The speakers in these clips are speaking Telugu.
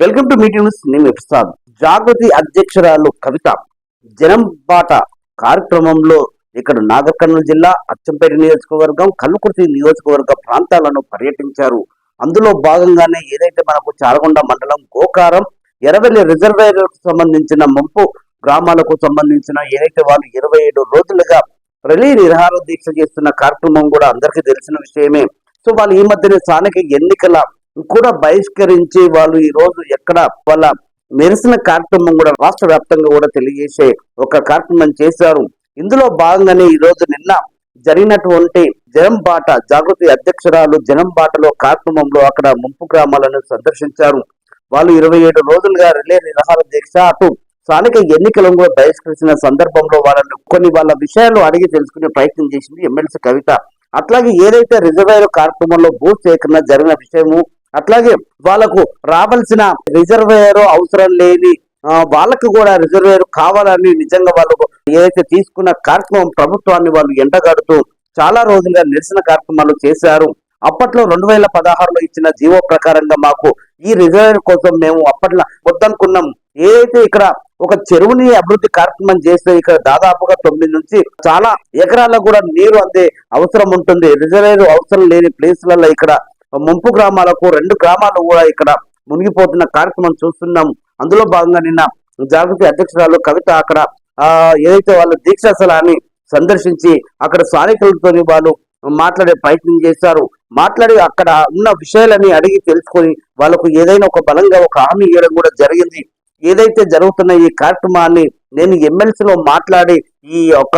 Welcome to meeting news. నేను ప్రసాద్. జాగృతి అధ్యక్షురాలు కవిత. జనం బాట కార్యక్రమంలో ఇక్కడ నాగర్ జిల్లా అచ్చంపేట నియోజకవర్గం కల్లుకుర్తి నియోజకవర్గ ప్రాంతాలను పర్యటించారు. అందులో భాగంగానే ఏదైతే మనకు చారగొండ మండలం గోకారం ఎరవెల్లి రిజర్వేయర్లకు సంబంధించిన ముంపు గ్రామాలకు సంబంధించిన ఏదైతే వాళ్ళు ఇరవై ఏడు రోజులుగా రిలీ నిరహార దీక్ష చేస్తున్న కార్యక్రమం కూడా అందరికీ తెలిసిన విషయమే. సో వాళ్ళు ఈ మధ్యనే స్థానిక ఎన్నికల కూడా బహిష్కరించి వాళ్ళు ఈ రోజు ఎక్కడ వాళ్ళ నిరసన కార్యక్రమం కూడా రాష్ట్ర వ్యాప్తంగా కూడా తెలియజేసే ఒక కార్యక్రమం చేశారు. ఇందులో భాగంగానే ఈ రోజు నిన్న జరిగినటువంటి జనం బాట జాగృతి అధ్యక్షురాలు జనం బాటలో కార్యక్రమంలో అక్కడ ముంపు గ్రామాలను సందర్శించారు. వాళ్ళు ఇరవై ఏడు రోజులుగా రిలే నిరాహార దీక్ష అటు స్థానిక ఎన్నికలను కూడా బహిష్కరించిన సందర్భంలో వాళ్ళని కొన్ని వాళ్ళ విషయాలు అడిగి తెలుసుకునే ప్రయత్నం చేసింది ఎమ్మెల్సీ కవిత. అట్లాగే ఏదైతే రిజర్వాయర్ కార్యక్రమంలో భూ సేకరణ జరిగిన విషయము అట్లాగే వాళ్ళకు రావాల్సిన రిజర్వేయర్ అవసరం లేని వాళ్ళకు కూడా రిజర్వేయర్ కావాలని నిజంగా వాళ్ళకు ఏదైతే తీసుకున్న కార్యక్రమం ప్రభుత్వాన్ని వాళ్ళు ఎండగడుతూ చాలా రోజులుగా నిరసన కార్యక్రమాలు చేశారు. అప్పట్లో రెండు వేల పదహారులో ఇచ్చిన జీవో ప్రకారంగా మాకు ఈ రిజర్వేర్ కోసం మేము అప్పట్లో వద్దనుకున్నాం. ఏదైతే ఇక్కడ ఒక చెరువుని అభివృద్ధి కార్యక్రమం చేస్తే ఇక్కడ దాదాపుగా తొమ్మిది నుంచి చాలా ఎకరాలకు కూడా నీరు అందే అవసరం ఉంటుంది. రిజర్వేర్ అవసరం లేని ప్లేస్లలో ఇక్కడ ముంపు గ్రామాలకు రెండు గ్రామాలు కూడా ఇక్కడ మునిగిపోతున్న కార్యక్రమం చూస్తున్నాం. అందులో భాగంగా నిన్న జాగృతి అధ్యక్షురాలు కవిత అక్కడ ఏదైతే వాళ్ళ దీక్షా స్థలాన్ని సందర్శించి అక్కడ స్థానికులతో వాళ్ళు మాట్లాడే ప్రయత్నం చేశారు. మాట్లాడి అక్కడ ఉన్న విషయాలని అడిగి తెలుసుకొని వాళ్ళకు ఏదైనా ఒక బలంగా ఒక హామీ ఇవ్వడం కూడా జరిగింది. ఏదైతే జరుగుతున్న ఈ కార్యక్రమాన్ని నేను ఎమ్మెల్సీలో మాట్లాడి ఈ యొక్క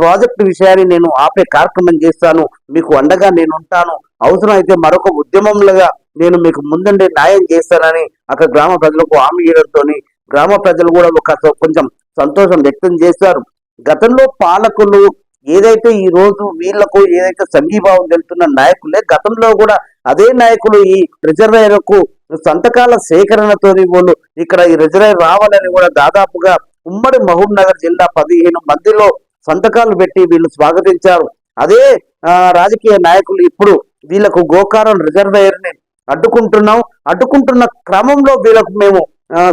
ప్రాజెక్టు విషయాన్ని నేను ఆపే కార్యక్రమం చేస్తాను. మీకు అండగా నేను ఉంటాను. అవసరం అయితే మరొక ఉద్యమంలాగా నేను మీకు ముందండి న్యాయం చేస్తానని అక్కడ గ్రామ ప్రజలకు హామీ ఇవ్వడంతో గ్రామ ప్రజలు కూడా ఒక కొంచెం సంతోషం వ్యక్తం చేశారు. గతంలో పాలకులు ఏదైతే ఈ రోజు వీళ్ళకు ఏదైతే సంఘీభావం తెలుతున్న నాయకులే గతంలో కూడా అదే నాయకులు ఈ రిజర్వేయర్కు సంతకాల సేకరణతో వాళ్ళు ఇక్కడ ఈ రిజర్వేయర్ రావాలని కూడా దాదాపుగా ఉమ్మడి మహబూబ్ నగర్ జిల్లా పదిహేను మందిలో సంతకాలు పెట్టి వీళ్ళు స్వాగతించారు. అదే రాజకీయ నాయకులు ఇప్పుడు వీళ్ళకు గోకారం రిజర్వేయర్ని అడ్డుకుంటున్నాం. అడ్డుకుంటున్న క్రమంలో వీళ్ళకు మేము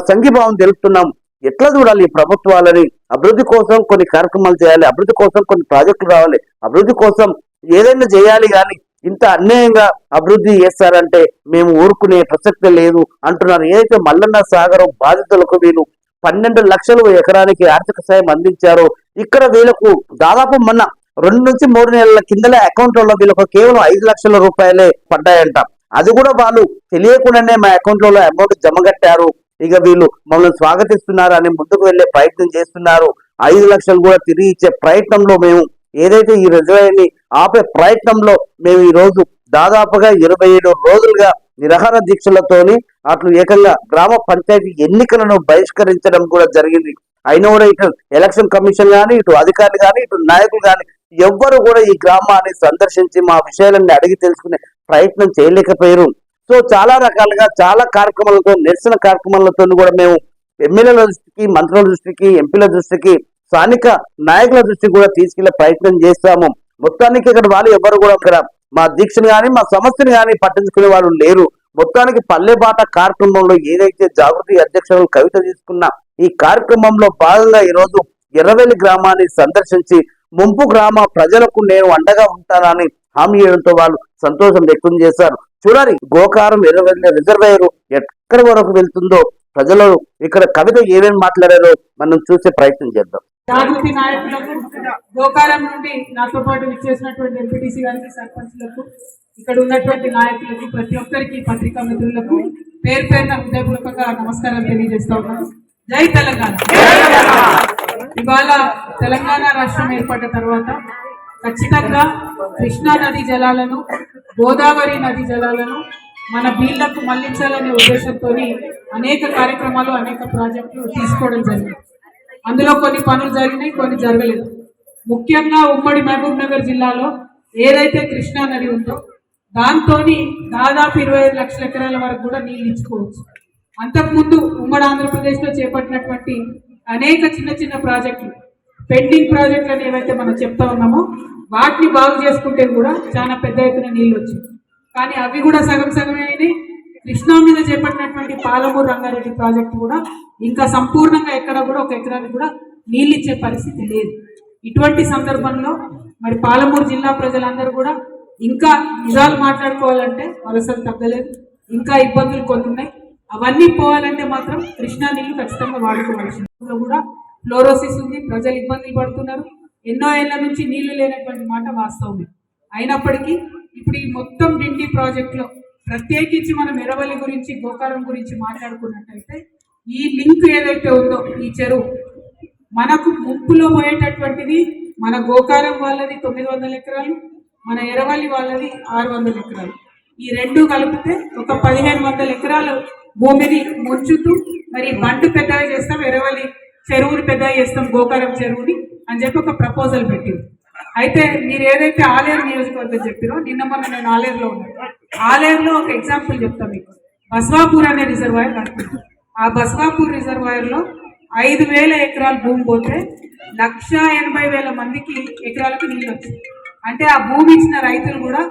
సంఘీభావం తెలుపుతున్నాం. ఎట్లా చూడాలి ఈ ప్రభుత్వాలని? అభివృద్ధి కోసం కొన్ని కార్యక్రమాలు చేయాలి. అభివృద్ధి కోసం కొన్ని ప్రాజెక్టులు రావాలి. అభివృద్ధి కోసం ఏదైనా చేయాలి కానీ ఇంత అన్యాయంగా అభివృద్ధి చేస్తారంటే మేము ఊరుకునే ప్రసక్తి లేదు అంటున్నారు. ఏదైతే మల్లన్న సాగరం బాధితులకు వీళ్ళు పన్నెండు లక్షలు ఎకరానికి ఆర్థిక సాయం అందించారో ఇక్కడ వీళ్ళకు దాదాపు మొన్న రెండు నుంచి మూడు నెలల కిందల అకౌంట్లలో వీళ్ళకు కేవలం ఐదు లక్షల రూపాయలే పడ్డాయంట. అది కూడా వాళ్ళు తెలియకుండానే మా అకౌంట్లలో అమౌంట్ జమ కట్టారు. ఇక వీళ్ళు మమ్మల్ని స్వాగతిస్తున్నారు అని ముందుకు వెళ్ళే ప్రయత్నం చేస్తున్నారు. ఐదు లక్షలు కూడా తిరిగి ఇచ్చే ప్రయత్నంలో మేము ఏదైతే ఈ రిజర్వాయర్ని ఆపే ప్రయత్నంలో మేము ఈ రోజు దాదాపుగా ఇరవై ఏడు రోజులుగా నిరహార దీక్షలతోని అట్లు ఏకంగా గ్రామ పంచాయతీ ఎన్నికలను బహిష్కరించడం కూడా జరిగింది. అయిన కూడా ఇటు ఎలక్షన్ కమిషన్ కానీ ఇటు అధికారులు కానీ ఇటు నాయకులు కానీ ఎవ్వరు కూడా ఈ గ్రామాన్ని సందర్శించి మా విషయాలన్నీ అడిగి తెలుసుకునే ప్రయత్నం చేయలేకపోయారు. సో చాలా రకాలుగా చాలా కార్యక్రమాలతో నిరసన కార్యక్రమాలతో కూడా మేము ఎమ్మెల్యేల దృష్టికి మంత్రుల దృష్టికి ఎంపీల దృష్టికి స్థానిక నాయకుల దృష్టికి కూడా తీసుకెళ్ళే ప్రయత్నం చేస్తాము. మొత్తానికి ఇక్కడ వాళ్ళు ఎవరు కూడా ఇక్కడ మా దీక్షను కానీ మా సమస్యను కానీ పట్టించుకునే వాళ్ళు లేరు. మొత్తానికి పల్లెబాట కార్యక్రమంలో ఏదైతే జాగృతి అధ్యక్షులు కవిత తీసుకున్న ఈ కార్యక్రమంలో భాగంగా ఈరోజు ఎర్రవెల్లి గ్రామాన్ని సందర్శించి ముంపు గ్రామ ప్రజలకు నేను అండగా ఉంటానని హామీ ఇవ్వడంతో వాళ్ళు సంతోషం వ్యక్తం చేశారు. చూడాలి గోకారం ఎర్రవెళ్ళిన రిజర్వేయర్ ఎక్కడి వరకు వెళ్తుందో ప్రజలు ఇక్కడ కవిత ఏమేమి మాట్లాడారో మనం చూసే ప్రయత్నం చేద్దాం. జాగృతి నాయకులకు గోకారం నుండి నాతో పాటు విచ్చేసినటువంటి ఎంపీటీసీ గారికి సర్పంచ్లకు ఇక్కడ ఉన్నటువంటి నాయకులకు ప్రతి ఒక్కరికి పత్రికా మిత్రులకు పేరు పేరున హృదయపూర్వకంగా నమస్కారం తెలియజేస్తా ఉన్నాను. జై తెలంగాణ. ఇవాళ తెలంగాణ రాష్ట్రం ఏర్పడ్డ తర్వాత ఖచ్చితంగా కృష్ణా నది జలాలను గోదావరి నది జలాలను మన బీళ్ళకు మళ్ళించాలనే ఉద్దేశంతో అనేక కార్యక్రమాలు అనేక ప్రాజెక్టులు తీసుకోవడం జరిగింది. అందులో కొన్ని పనులు జరిగినాయి కొన్ని జరగలేదు. ముఖ్యంగా ఉమ్మడి మహబూబ్ నగర్ జిల్లాలో ఏదైతే కృష్ణా నది ఉందో దాంతో దాదాపు ఇరవై ఐదు లక్షల ఎకరాల వరకు కూడా నీళ్ళు ఇచ్చుకోవచ్చు. అంతకుముందు ఉమ్మడి ఆంధ్రప్రదేశ్లో చేపట్టినటువంటి అనేక చిన్న చిన్న ప్రాజెక్టులు పెండింగ్ ప్రాజెక్టులను ఏవైతే మనం చెప్తా ఉన్నామో వాటిని బాగు చేసుకుంటే కూడా చాలా పెద్ద ఎత్తున నీళ్ళు వచ్చాయి. కానీ అవి కూడా సగం సగమే అయినాయి. కృష్ణా మీద చేపట్టినటువంటి పాలమూరు రంగారెడ్డి ప్రాజెక్టు కూడా ఇంకా సంపూర్ణంగా ఎక్కడ కూడా ఒక ఎకరానికి కూడా నీళ్ళు ఇచ్చే పరిస్థితి లేదు. ఇటువంటి సందర్భంలో మరి పాలమూరు జిల్లా ప్రజలందరూ కూడా ఇంకా నిజాలు మాట్లాడుకోవాలంటే వలసలు తగ్గలేదు. ఇంకా ఇబ్బందులు కొన్ని ఉన్నాయి. అవన్నీ పోవాలంటే మాత్రం కృష్ణా నీళ్ళు ఖచ్చితంగా వాడుకోవాల్సింది. కూడా ఫ్లోరోసిస్ ఉంది ప్రజలు ఇబ్బందులు పడుతున్నారు. ఎన్నో ఏళ్ళ నుంచి నీళ్ళు లేనటువంటి మాట వాస్తవమే. అయినప్పటికీ ఇప్పుడు ఈ మొత్తం డిండి ప్రాజెక్టులో ప్రత్యేకించి మనం ఎరవలి గురించి గోకారం గురించి మాట్లాడుకున్నట్టయితే ఈ లింక్ ఏదైతే ఉందో ఈ చెరువు మనకు ముప్పులో పోయేటటువంటిది మన గోకారం వాళ్ళది తొమ్మిది వందల ఎకరాలు మన ఎరవల్లి వాళ్ళది ఆరు వందల ఎకరాలు. ఈ రెండు కలిపితే ఒక పదిహేను వందల ఎకరాలు భూమిని ముంచుతూ మరి బంటు పెద్దగా చేస్తాం ఎరవల్లి చెరువుని పెద్దగా చేస్తాం గోకారం చెరువుని అని చెప్పి ఒక ప్రపోజల్ పెట్టింది అయితే మీరు ఏదైతే ఆలేరు నియోజకవర్గం చెప్పారో నిన్న మొన్న నేను ఆలేరులో ఉన్నాను ఆలేరులో ఒక ఎగ్జాంపుల్ చెప్తాను మీకు. బస్వాపూర్ అనే రిజర్వాయర్ ఆ బస్వాపూర్ రిజర్వాయర్లో ఐదు వేల ఎకరాల భూమి పోతే లక్ష ఎనభై వేల మందికి ఎకరాలకు నీళ్ళు వచ్చింది అంటే ఆ భూమి ఇచ్చిన రైతులు కూడా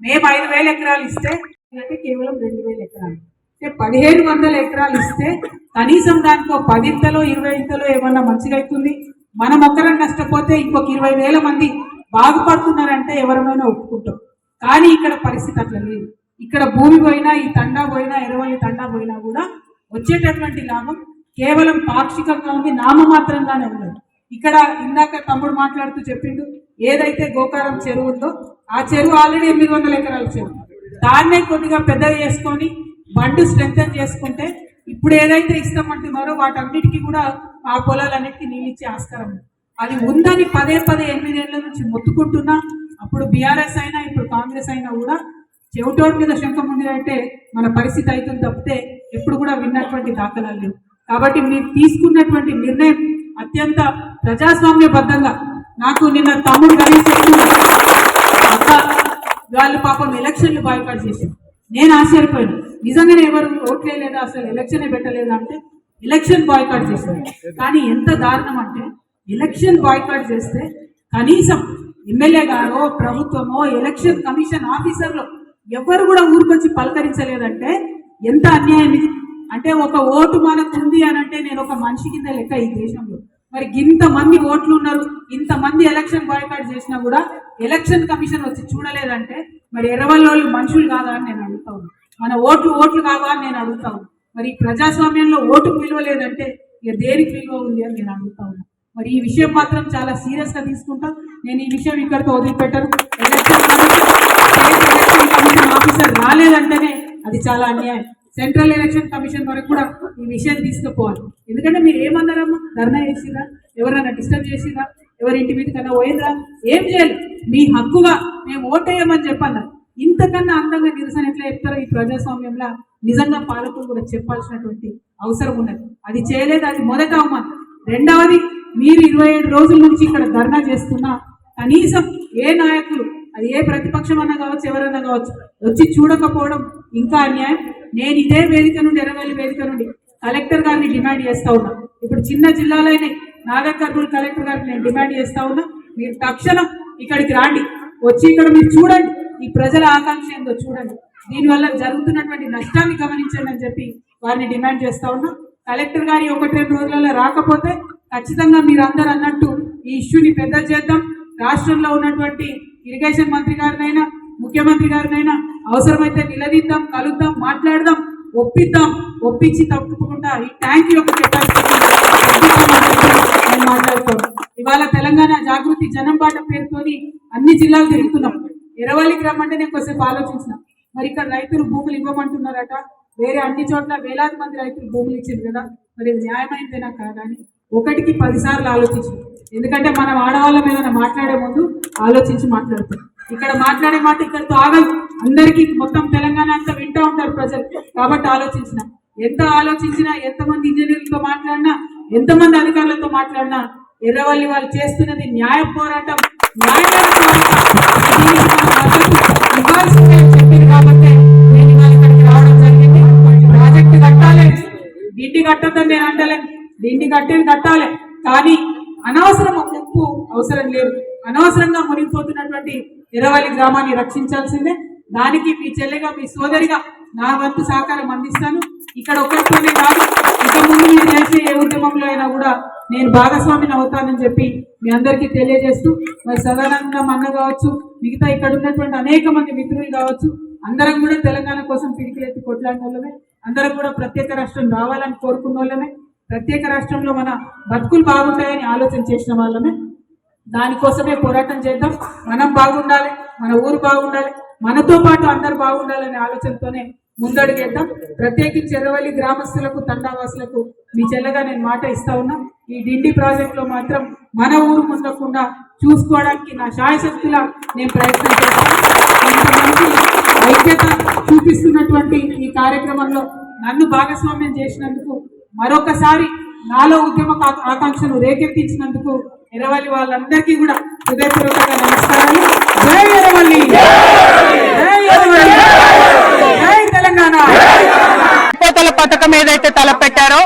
మేము ఐదు వేల ఎకరాలు ఇస్తే అంటే కేవలం రెండు వేల ఎకరాలు. అంటే పదిహేను వందల ఎకరాలు ఇస్తే కనీసం దానికి ఒక పదింతలో ఇరవై ఇంతలో ఏమన్నా మంచిగా అవుతుంది మనం ఒక్కరం నష్టపోతే ఇంకొక ఇరవై వేల మంది బాగుపడుతున్నారంటే ఎవరమైనా ఒప్పుకుంటాం. కానీ ఇక్కడ పరిస్థితి అట్లా లేదు. ఇక్కడ భూమి పోయినా ఈ తండా పోయినా ఎరవల్లి తండా పోయినా కూడా వచ్చేటటువంటి లాభం కేవలం పాక్షికంగా ఉంది నామమాత్రంగానే ఉన్నది. ఇక్కడ ఇందాక తమ్ముడు మాట్లాడుతూ చెప్పిండు ఏదైతే గోకారం చెరువు ఉందో ఆ చెరువు ఆల్రెడీ ఎనిమిది వందల ఎకరాల చెరువు. దాన్నే కొద్దిగా పెద్దగా చేసుకొని బండు స్ట్రెంగ్ చేసుకుంటే ఇప్పుడు ఏదైతే ఇస్తామంటున్నారో వాటన్నిటికీ కూడా ఆ పొలాలన్నిటికీ నీళ్ళు ఇచ్చే ఆస్కారం. అది ఉందని పదే పదే ఎనిమిదేళ్ళ నుంచి మొత్తుకుంటున్నా. అప్పుడు బీఆర్ఎస్ అయినా ఇప్పుడు కాంగ్రెస్ అయినా కూడా చెవిటోడి మీద శంఖం ఉంది మన పరిస్థితి అవుతుంది తప్పితే ఎప్పుడు కూడా విన్నటువంటి దాఖలాలు లేవు. కాబట్టి మీరు తీసుకున్నటువంటి నిర్ణయం అత్యంత ప్రజాస్వామ్యబద్ధంగా నాకు నిన్న తమ్ముడు గణేష్ అక్క వాళ్ళు పాపం ఎలక్షన్లు బాయ్కాట్ చేశారు. నేను ఆశ్చర్యపోయాను. నిజంగానే ఎవరు ఓట్లే లేదా అసలు ఎలక్షన్ పెట్టలేదా అంటే ఎలక్షన్ బాయ్కాట్ చేశారు. కానీ ఎంత దారుణం అంటే ఎలక్షన్ బాయ్కాట్ చేస్తే కనీసం ఎమ్మెల్యే గారో ప్రభుత్వమో ఎలక్షన్ కమిషన్ ఆఫీసర్లు ఎవరు కూడా ఊరికొచ్చి పలకరించలేదంటే ఎంత అన్యాయం ఇది? అంటే ఒక ఓటు మనకు ఉంది అని అంటే నేను ఒక మనిషి కింద లెక్క ఈ దేశంలో. మరి ఇంత మంది ఓట్లు ఉన్నారు ఇంతమంది ఎలక్షన్ బాయ్కాట్ చేసినా కూడా ఎలక్షన్ కమిషన్ వచ్చి చూడలేదంటే మరి ఎరవల్లో మనుషులు కాదా అని నేను అడుగుతా మన ఓట్లు ఓట్లు కావా అని నేను అడుగుతాను మరి ప్రజాస్వామ్యంలో ఓటుకు విలువ లేదంటే ఇక దేనికి విలువ ఉంది అని నేను అడుగుతా ఉన్నా. మరి ఈ విషయం మాత్రం చాలా సీరియస్గా తీసుకుంటాం. నేను ఈ విషయం ఇక్కడితో వదిలిపెట్టను. ఎలక్షన్ ఆఫీసర్ రాలేదంటేనే అది చాలా అన్యాయం. సెంట్రల్ ఎలక్షన్ కమిషన్ వరకు కూడా ఈ విషయం తీసుకుపోవాలి. ఎందుకంటే మీరు ఏమన్నారమ్మా? ధర్నా చేసిరా ఎవరైనా డిస్టర్బ్ చేసిరా ఎవరి ఇంటి మీద కన్నా పోయిందా ఏం చేయాలి మీ హక్కుగా మేము ఓటేయమని చెప్పన్నారు. ఇంతకన్నా అందంగా నిరసన ఎట్లా చెప్తారో ఈ ప్రజాస్వామ్యంలో నిజంగా పాలకులు కూడా చెప్పాల్సినటువంటి అవసరం ఉన్నది. అది చేయలేదు అది మొదట అవమానం. రెండవది మీరు ఇరవై ఏడు రోజుల నుంచి ఇక్కడ ధర్నా చేస్తున్నా కనీసం ఏ నాయకులు అది ఏ ప్రతిపక్షం అన్నా కావచ్చు ఎవరన్నా కావచ్చు వచ్చి చూడకపోవడం ఇంకా అన్యాయం. నేను ఇదే వేదిక నుండి ఎర్రవల్లి వేదిక నుండి కలెక్టర్ గారిని డిమాండ్ చేస్తూ ఉన్నా. ఇప్పుడు చిన్న జిల్లాలోనే నాగర్ కర్నూలు కలెక్టర్ గారిని నేను డిమాండ్ చేస్తూ ఉన్నా. మీరు తక్షణం ఇక్కడికి రాండి. వచ్చి ఇక్కడ మీరు చూడండి. ఈ ప్రజల ఆకాంక్ష ఏందో చూడండి. దీనివల్ల జరుగుతున్నటువంటి నష్టాన్ని గమనించండి అని చెప్పి వారిని డిమాండ్ చేస్తా ఉన్నాం. కలెక్టర్ గారి ఒకటి రెండు రోజులలో రాకపోతే ఖచ్చితంగా మీరు అందరు అన్నట్టు ఈ ఇష్యూని పెద్ద చేద్దాం. రాష్ట్రంలో ఉన్నటువంటి ఇరిగేషన్ మంత్రి గారినైనా ముఖ్యమంత్రి గారినైనా అవసరమైతే నిలదీద్దాం కలుద్దాం మాట్లాడదాం ఒప్పిద్దాం. ఒప్పించి తప్పకుండా ఈ ట్యాంక్ యొక్క కెపాసిటీ ఇవాళ తెలంగాణ జాగృతి జనం బాట పేరుతోని అన్ని జిల్లాలు తిరుగుతున్నాం. ఎరవల్లికి రమ్మంటే నేను కొద్దిసేపు ఆలోచించిన. మరి ఇక్కడ రైతులు భూములు ఇవ్వమంటున్నారట. వేరే అన్ని చోట్ల వేలాది మంది రైతులు భూములు ఇచ్చింది కదా. మరి ఇది న్యాయమైందేనా కాదా అని ఒకటికి పదిసార్లు ఆలోచించు ఎందుకంటే మనం ఆడవాళ్ళ మీద మాట్లాడే ముందు ఆలోచించి మాట్లాడతాం. ఇక్కడ మాట్లాడే మాట ఇక్కడతో ఆగదు అందరికీ మొత్తం తెలంగాణ అంతా వింటూ ఉంటారు ప్రజలు. కాబట్టి ఆలోచించిన. ఎంత ఆలోచించినా ఎంతమంది ఇంజనీర్లతో మాట్లాడినా ఎంతమంది అధికారులతో మాట్లాడినా ఎర్రవల్లి వాళ్ళు చేస్తున్నది న్యాయ పోరాటం. న్యాయమైన కాబట్టి రావడం జరిగింది. కట్టాలి కట్టద్దని నేను అంటలేను కట్టేది కట్టాలి కానీ అనవసరం ఎక్కువ ముప్పు అవసరం లేదు. అనవసరంగా మునిగిపోతున్నటువంటి ఎర్రవల్లి గ్రామాన్ని రక్షించాల్సిందే. దానికి మీ చెల్లెగా మీ సోదరిగా నా వంతు సహకారం అందిస్తాను. ఇక్కడ ఒక్కరితోనే కాదు ఇక ముందు మీరు చేసే ఏ ఉద్యమంలో అయినా కూడా నేను భాగస్వామిని అవుతానని చెప్పి మీ అందరికీ తెలియజేస్తూ మరి సదానందం అన్న కావచ్చు మిగతా ఇక్కడ ఉన్నటువంటి అనేక మంది మిత్రులు కావచ్చు అందరం కూడా తెలంగాణ కోసం పిడికిలెత్తి కొట్లాడిన వాళ్ళమే. అందరం కూడా ప్రత్యేక రాష్ట్రం రావాలని కోరుకున్న వాళ్ళమే. ప్రత్యేక రాష్ట్రంలో మన బతుకులు బాగుంటాయని ఆలోచన చేసిన వాళ్ళమే. దానికోసమే పోరాటం చేద్దాం. మనం బాగుండాలి మన ఊరు బాగుండాలి మనతో పాటు అందరు బాగుండాలనే ఆలోచనతోనే ముందడుగేద్దాం. ప్రత్యేకించి ఎర్రవల్లి గ్రామస్తులకు తండావాసులకు మీ చెల్లగా నేను మాట ఇస్తా ఉన్నా. ఈ డిండి ప్రాజెక్ట్లో మాత్రం మన ఊరు ముందకుండా చూసుకోవడానికి నా శాయశక్తిలా నేను ప్రయత్నం చేస్తాను. ఐక్యత చూపిస్తున్నటువంటి ఈ కార్యక్రమంలో నన్ను భాగస్వామ్యం చేసినందుకు మరొకసారి నాలో ఉద్యమ ఆకాంక్షను రేకెత్తించినందుకు ఎర్రవల్లి వాళ్ళందరికీ కూడా హృదయపూర్వకంగా నమస్కారాలు. జై ఎరవల్లి జై తెలంగాణ ఎత్తిపోతల పథకం ఏదైతే తలపెట్టారో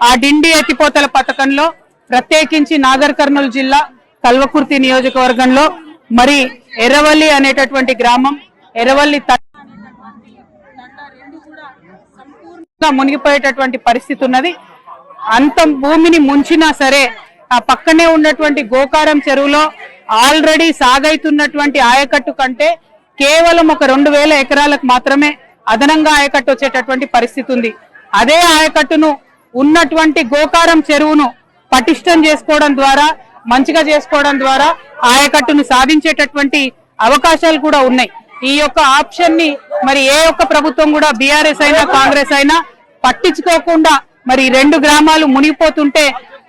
ఆ డిండి ఎత్తిపోతల పథకంలో ప్రత్యేకించి నాగర్ కర్నూలు జిల్లా కల్వకుర్తి నియోజకవర్గంలో మరి ఎర్రవల్లి అనేటటువంటి గ్రామం ఎర్రవల్లి త- మునిగిపోయేటటువంటి పరిస్థితి ఉన్నది. అంత భూమిని ముంచినా సరే ఆ పక్కనే ఉన్నటువంటి గోకారం చెరువులో ఆల్రెడీ సాగైతున్నటువంటి ఆయకట్టు కంటే కేవలం ఒక రెండు వేల ఎకరాలకు మాత్రమే అదనంగా ఆయకట్టు వచ్చేటటువంటి పరిస్థితి ఉంది. అదే ఆయకట్టును ఉన్నటువంటి గోకారం చెరువును పటిష్టం చేసుకోవడం ద్వారా మంచిగా చేసుకోవడం ద్వారా ఆయకట్టును సాధించేటటువంటి అవకాశాలు కూడా ఉన్నాయి. ఈ యొక్క ఆప్షన్ని మరి ఏ ఒక్క ప్రభుత్వం కూడా బీఆర్ఎస్ అయినా కాంగ్రెస్ అయినా పట్టించుకోకుండా మరి రెండు గ్రామాలు మునిగిపోతుంటే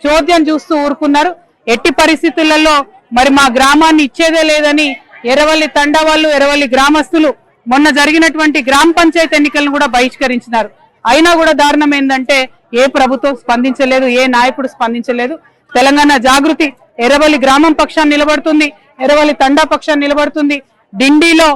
చోద్యం చూస్తూ ఊరుకున్నారు. ఎట్టి పరిస్థితులలో మరి మా గ్రామాన్ని ఇచ్చేదే లేదని ఎరవల్లి తండా వాళ్ళు ఎరవల్లి గ్రామస్తులు మొన్న జరిగినటువంటి గ్రామ పంచాయతీ ఎన్నికలను కూడా బహిష్కరించినారు. అయినా కూడా దారుణం ఏంటంటే ఏ ప్రభుత్వం స్పందించలేదు ఏ నాయకుడు స్పందించలేదు. తెలంగాణ జాగృతి ఎర్రవల్లి గ్రామం పక్షాన్ని నిలబడుతుంది ఎర్రవల్లి తండా పక్షాన్ని నిలబడుతుంది. డిండిలో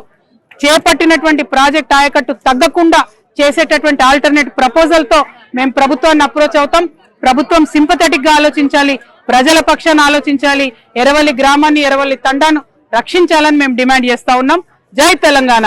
చేపట్టినటువంటి ప్రాజెక్ట్ ఆయకట్టు తగ్గకుండా చేసేటటువంటి ఆల్టర్నేట్ ప్రపోజల్తో మేము ప్రభుత్వాన్ని అప్రోచ్ అవుతాం. ప్రభుత్వం సింపథెటిక్గా ఆలోచించాలి ప్రజల పక్షాన్ని ఆలోచించాలి ఎరవల్లి గ్రామాన్ని ఎరవల్లి తండాను రక్షించాలని మేము డిమాండ్ చేస్తా ఉన్నాం. జై తెలంగాణ.